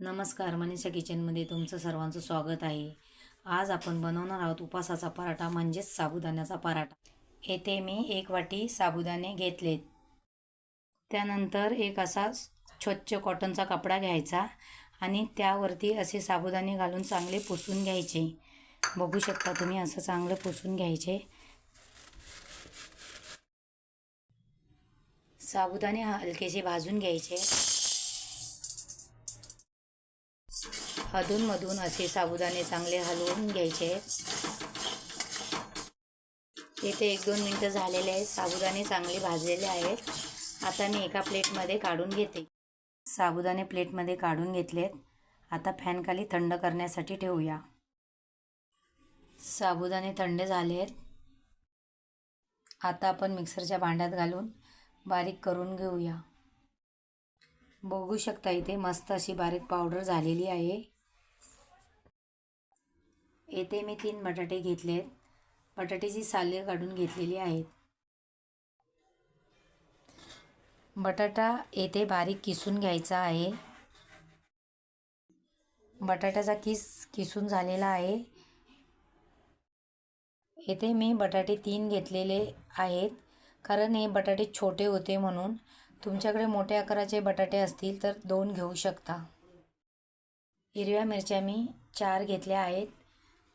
नमस्कार मनीषा किचनमध्ये तुमचं सर्वांचं स्वागत आहे. आज आपण बनवणार आहोत उपासाचा पराठा म्हणजेच साबुदाण्याचा पराठा. येथे मी एक वाटी साबुदाणे घेतलेत त्यानंतर एक असा स्वच्छ कॉटनचा कपडा घ्यायचा आणि त्यावरती असे साबुदाणे घालून चांगले पुसून घ्यायचे. बघू शकता तुम्ही असं चांगलं पुसून घ्यायचे. साबुदाणे हलकेसे भाजून घ्यायचे. अधूनमधून असे साबुदाणे चांगले हलवून घ्यायचे येथे एक दोन मिनटं झालेले आहेत. साबुदाणे चांगले भाजलेले आहेत. आता मी एका प्लेटमध्ये काढून घेते. साबुदाणे प्लेटमध्ये काढून घेतलेत. आता फॅनखाली थंड करण्यासाठी ठेवूया. साबुदाणे थंड झाले आहेत आता आपण मिक्सरच्या भांड्यात घालून बारीक करून घेऊया. बघू शकता इथे मस्त अशी बारीक पावडर झालेली आहे. येथे मी तीन बटाटे घेतले आहेत. बटाट्याची साले काढून घेतलेली आहेत. बटाटा येथे बारीक किसून घ्यायचा आहे. बटाट्याचा किस किसून झालेला आहे. येथे मी बटाटे तीन घेतलेले आहेत. कारण हे बटाटे छोटे होते म्हणून तुमच्याकडे मोठ्या आकाराचे बटाटे असतील तर दोन घेऊ शकता. हिरव्या मिरच्या मी चार घेतल्या आहेत.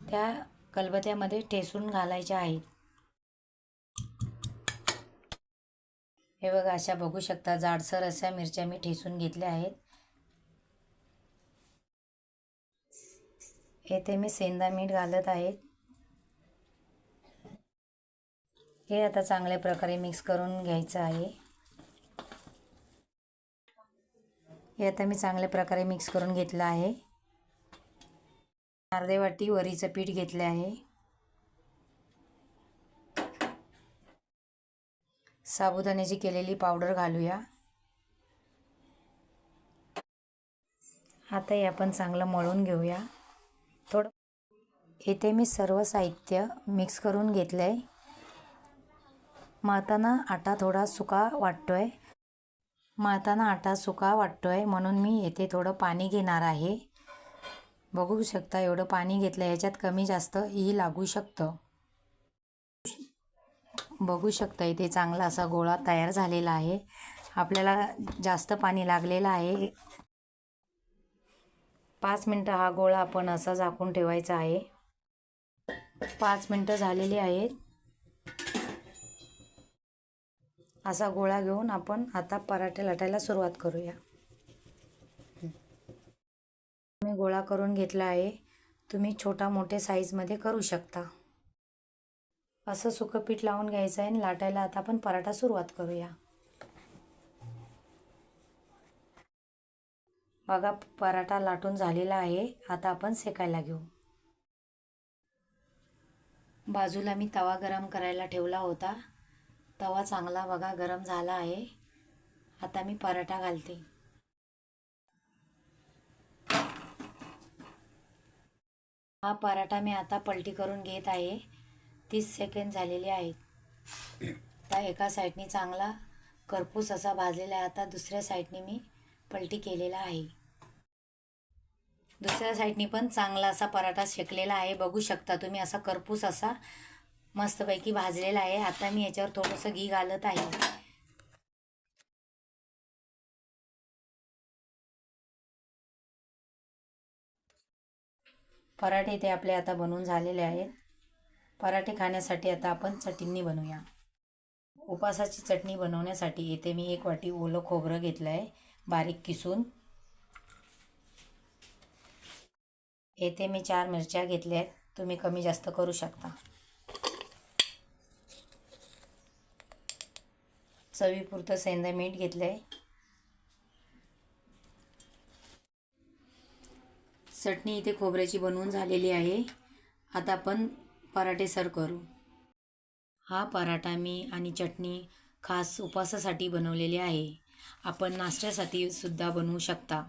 त्या कलबत्यामध्ये ठेसून घालायच्या आहेत. हे बघा अशा बघू शकता जाडसर अशा मिरच्या मी ठेसून घेतल्या आहेत. येथे मी सेंदा मीठ घालत आहेत हे आता चांगल्या प्रकारे मिक्स करून घ्यायचं आहे. हे आता मी चांगल्या प्रकारे मिक्स करून घेतलं आहे. अर्धे वाटी वरीचं पीठ घेतले आहे. साबुदाण्याची केलेली पावडर घालूया. आता हे आपण चांगलं मळून घेऊया. थोडं इथे मी सर्व साहित्य मिक्स करून घेतलं आहे मळताना आटा थोडा सुका वाटतो आहे मळताना आटा सुका वाटतो आहे म्हणून मी येथे थोडं पाणी घेणार आहे. बघू शकता एवढं पाणी घेतलं याच्यात कमी जास्त ही लागू शकतं. बघू शकता इथे चांगला असा गोळा तयार झालेला आहे. आपल्याला जास्त पाणी लागलेलं आहे. पाच मिनटं हा गोळा आपण असा झाकून ठेवायचा आहे. पाच मिनटं झालेली आहेत. असा गोळा घेऊन आपण आता पराठे लाटायला सुरुवात करूया. मी गोळा करून घेतला आहे. तुम्ही छोटा मोठे साईजमध्ये करू शकता. असं सुकं पीठ लावून घ्यायचं आहे आणि लाटायला आता आपण पराठा सुरुवात करूया. बघा पराठा लाटून झालेला आहे. आता आपण सेकायला घेऊ. बाजूला मी तवा गरम करायला ठेवला होता. तवा चांगला बघा गरम झाला आहे. आता मी पराठा घालते. हा पराठा मी आता पलटी करून घेत आहे. तीस सेकंड झालेले आहेत. आता एका साईडने चांगला करपूस असा भाजलेला आहे. आता दुसऱ्या साईडने मी पलटी केलेला आहे. दुसऱ्या साईडने पण चांगला असा पराठा शेकलेला आहे. बघू शकता तुम्ही असा करपूस असा मस्तपैकी भाजलेला आहे. आता मी याच्यावर थोडंसं घी घालत आहे. पराठे इथे आपले आता बनवून झालेले आहेत. पराठे खाण्यासाठी आता आपण चटणी बनवूया. उपासाची चटणी बनवण्यासाठी येथे मी एक वाटी ओलं खोबरं घेतलं आहे बारीक किसून. येथे मी चार मिरच्या घेतल्या आहेत. तुम्ही कमी जास्त करू शकता. चवीपुरतं सेंदा मीठ घेतलं आहे चटणी इथे खोबऱ्याची बनवून झालेली आहे. आता आपण पराठे सर करू. हा पराठा मी आणि चटणी खास उपवासासाठी बनवलेली आहे. आपण नाश्त्यासाठी सुद्धा बनवू शकता.